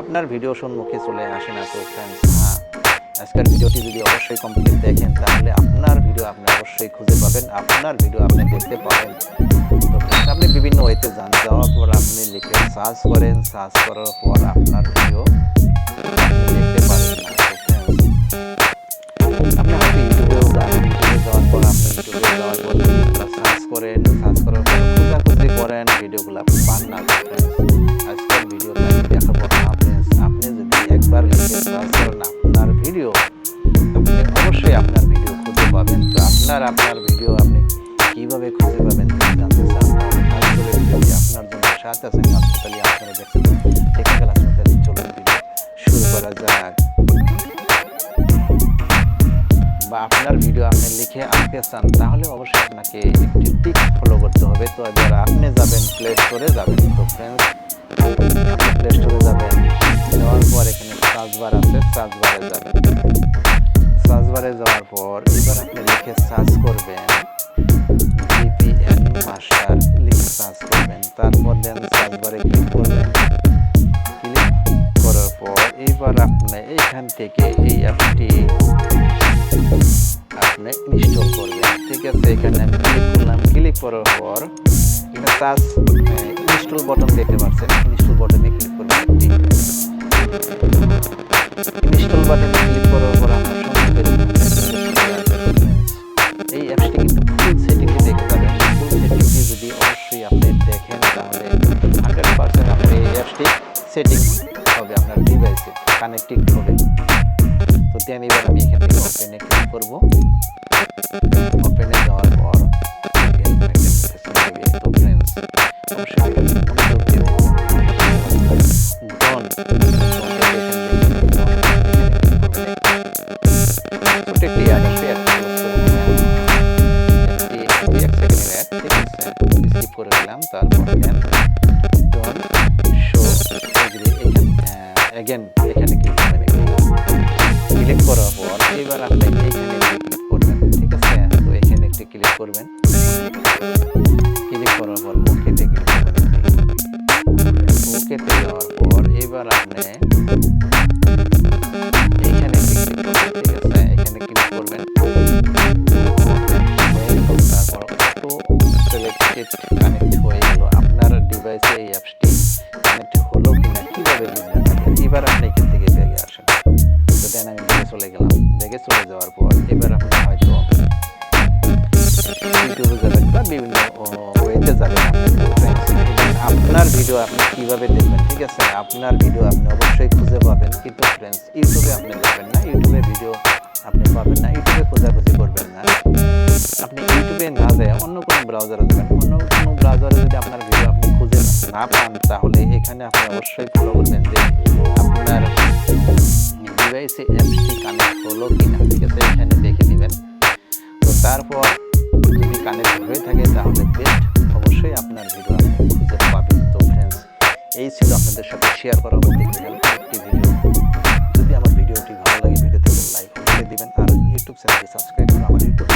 আপনার ভিডিও সম্মুখে চলে আসে না তো ফ্রেন্ডস হ্যাঁ। আজকের ভিডিওটি যদি অবশ্যই কমপ্লিট দেখেন, তাহলে আপনার ভিডিও আপনি অবশ্যই খুঁজে পাবেন। আপনার ভিডিও আপনি দেখতে পাবেন। তো আপনি বিভিন্ন ওয়েতে যান, যাওয়ার পর আপনি লিখে সার্চ করেন। সার্চ করার পর আপনার ভিডিও দেখতে পারেন আপনার আপনার ভিডিও আপনি কীভাবে খুঁজে পাবেন জানতে চান? আপনার জন্য সাথে আছেন হাসপাতালে আপনারা টেকনিক্যাল হাসপাতালে চলুন ভিডিও শুরু করা যাক। বা আপনার ভিডিও আপনি লিখে আনতে চান, তাহলে অবশ্যই আপনাকে একটি টিক ফলো করতে হবে। তো এবার আপনি যাবেন প্লে স্টোরে যাবেন তো ফ্রেন্ডস প্লে স্টোরে যাবেন। যাওয়ার পর এখানে সার্চ বার আছে সার্চ বারে যাবেন। সার্চ বারে যাওয়ার পর এবার আপনি লিখে সার্চ করবেন ভিপিএন মাস্টার লিখে সার্চ করবেন। তারপর দেন সার্চ বারে ক্লিক করবেন। ক্লিক করার পর এবার আপনি এইখান থেকে এই অ্যাপটি আপনি ইনস্টল করবেন। ঠিক আছে, এখানে আমি ক্লিক করলাম। ক্লিক করার পর এখানে সার্চ ইনস্টল বটন দেখতে পাচ্ছেন। ইনস্টল বটনে ক্লিক করবেন ইনস্টল বাটনে ক্লিক করার পর সেটিং হবে আপনার ডিভাইসে কানেক্টিং হবে তো দেন এবার আমি এখান ওপেনে ক্লিক করব ওপেনে যাওয়ার পর করে দিলাম। একটি- again, এখানে ক্লিক করার পর এবার আপনি এইখানে ক্লিক করবেন ঠিক আছে? তো এখানে একটি ক্লিক করবেন। ক্লিক করার পর ওকেতে ক্লিক করবেন। ওকেতে যাওয়ার পর এবার আপনি আছে? এখানে ক্লিক করবেন। তারপর কানেক্ট ইউটিউবে বা বিভিন্ন ওয়েতে যাবেন আপনার ভিডিও আপনি কীভাবে দেখবেন, ঠিক আছে? আপনার ভিডিও আপনি অবশ্যই খুঁজে পাবেন, কিন্তু ফ্রেন্ডস ইউটিউবে আপনি যাবেন না, ইউটিউবে ভিডিও আপনি পাবেন না, ইউটিউবে খোঁজাখুঁজি করবেন না। আপনি ইউটিউবে না যায় অন্য কোনো ব্রাউজারে যাবেন, অন্য কোনো ব্রাউজারে যদি আপনার ভিডিও আপনি খুঁজে না পান, তাহলে এখানে আপনি অবশ্যই ফলো করবেন যে আপনার ডিভাইসে অ্যাপসটি কানেক্ট হলো কি না ঠিক আছে? এখানে দেখে নেবেন। তো তারপর কানেক্ট হয়ে থাকে, তাহলে বেস্ট অবশ্যই আপনার ভিডিও আপনি খুঁজে পাবেন। তো ফ্রেন্ডস এই ছিল আপনাদের সাথে শেয়ার করা একটি ভিডিও যদি আমার ভিডিওটি ভালো লাগে ভিডিওতে লাইক করে দেবেন। আর ইউটিউব চ্যানেলটি সাবস্ক্রাইব করে আমার ইউটিউব